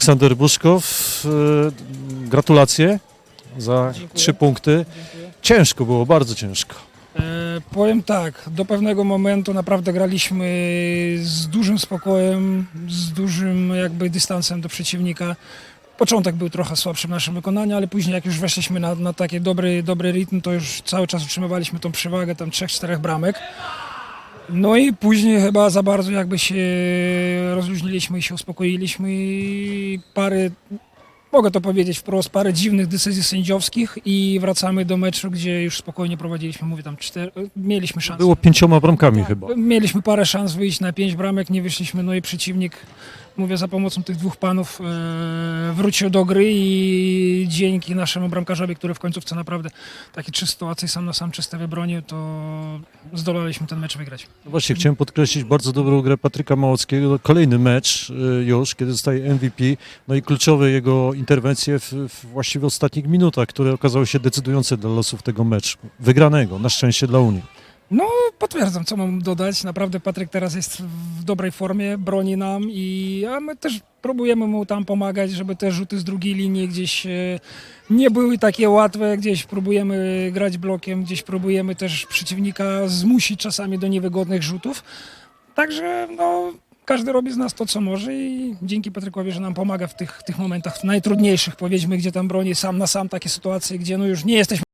Aleksander Buszkow, e, gratulacje za Dziękuję. trzy punkty. Ciężko było, bardzo ciężko. E, powiem tak, do pewnego momentu naprawdę graliśmy z dużym spokojem, z dużym jakby dystansem do przeciwnika. Początek był trochę słabszy w naszym wykonaniu, ale później jak już weszliśmy na, na taki dobry, dobry rytm, to już cały czas utrzymywaliśmy tą przewagę tam trzech, czterech bramek. No i później chyba za bardzo jakby się rozluźniliśmy i się uspokoiliśmy i parę, mogę to powiedzieć wprost, parę dziwnych decyzji sędziowskich i wracamy do meczu, gdzie już spokojnie prowadziliśmy, mówię tam cztery, mieliśmy szansę. Było pięcioma bramkami chyba. Mieliśmy parę szans wyjść na pięć bramek, nie wyszliśmy, no i przeciwnik, mówię, za pomocą tych dwóch panów e, wrócił do gry i dzięki naszemu bramkarzowi, który w końcówce naprawdę takie trzy sytuacje sam na sam czyste wybronił, to zdołaliśmy ten mecz wygrać. No Właśnie chciałem podkreślić bardzo dobrą grę Patryka Małockiego. Kolejny mecz y, już, kiedy zostaje MVP. No i kluczowe jego interwencje w, w właściwie ostatnich minutach, które okazały się decydujące dla losów tego meczu. Wygranego, na szczęście dla Unii. No, potwierdzam, co mam dodać. Naprawdę Patryk teraz jest w dobrej formie, broni nam i a my też próbujemy mu tam pomagać, żeby te rzuty z drugiej linii gdzieś e, nie były takie łatwe. Gdzieś próbujemy grać blokiem, gdzieś próbujemy też przeciwnika zmusić czasami do niewygodnych rzutów. Także no, każdy robi z nas to, co może i dzięki Patrykowi, że nam pomaga w tych, tych momentach najtrudniejszych, powiedzmy, gdzie tam broni sam na sam takie sytuacje, gdzie no już nie jesteśmy